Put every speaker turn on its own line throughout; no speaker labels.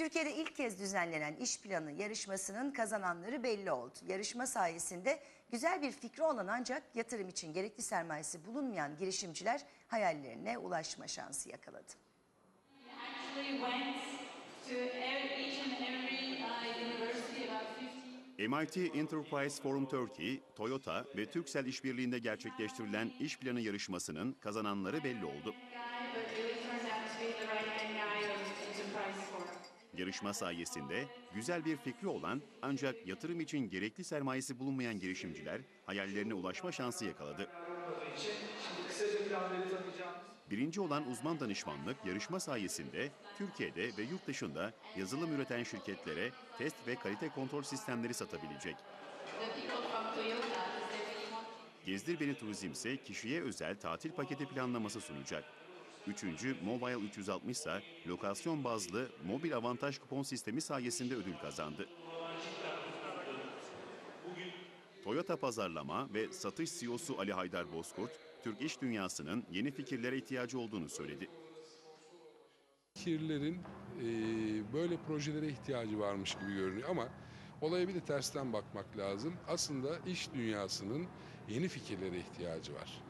Türkiye'de ilk kez düzenlenen iş planı yarışmasının kazananları belli oldu. Yarışma sayesinde güzel bir fikri olan ancak yatırım için gerekli sermayesi bulunmayan girişimciler hayallerine ulaşma şansı yakaladı.
every uh, university, about 50.
MIT Enterprise Forum Turkey, Toyota ve Turkcell işbirliğinde gerçekleştirilen iş planı yarışmasının kazananları belli oldu. Yarışma sayesinde güzel bir fikri olan ancak yatırım için gerekli sermayesi bulunmayan girişimciler hayallerine ulaşma şansı yakaladı. Birinci olan uzman danışmanlık yarışma sayesinde Türkiye'de ve yurt dışında yazılım üreten şirketlere test ve kalite kontrol sistemleri satabilecek. Gezdir Beni Turizm ise kişiye özel tatil paketi planlaması sunacak. Üçüncü Mobile 360 ise lokasyon bazlı mobil avantaj kupon sistemi sayesinde ödül kazandı. Toyota Pazarlama ve Satış CEO'su Ali Haydar Bozkurt, Türk iş dünyasının yeni fikirlere ihtiyacı olduğunu söyledi.
Fikirlerin e, böyle projelere ihtiyacı varmış gibi görünüyor ama olaya bir de tersten bakmak lazım. Aslında iş dünyasının yeni fikirlere ihtiyacı var.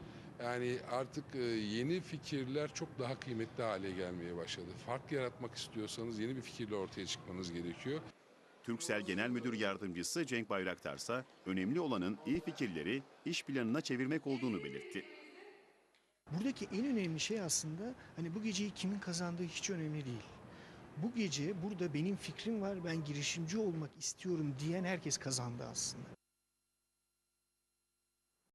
Yani artık e, yeni fikirler çok daha kıymetli hale gelmeye başladı. Fark yaratmak istiyorsanız yeni bir fikirle ortaya çıkmanız gerekiyor.
Türksel Genel Müdür Yardımcısı Cenk Bayraktar ise önemli olanın iyi fikirleri iş planına çevirmek olduğunu belirtti.
Buradaki en önemli şey aslında hani bu geceyi kimin kazandığı hiç önemli değil. Bu gece burada benim fikrim var ben girişimci olmak istiyorum diyen herkes kazandı aslında.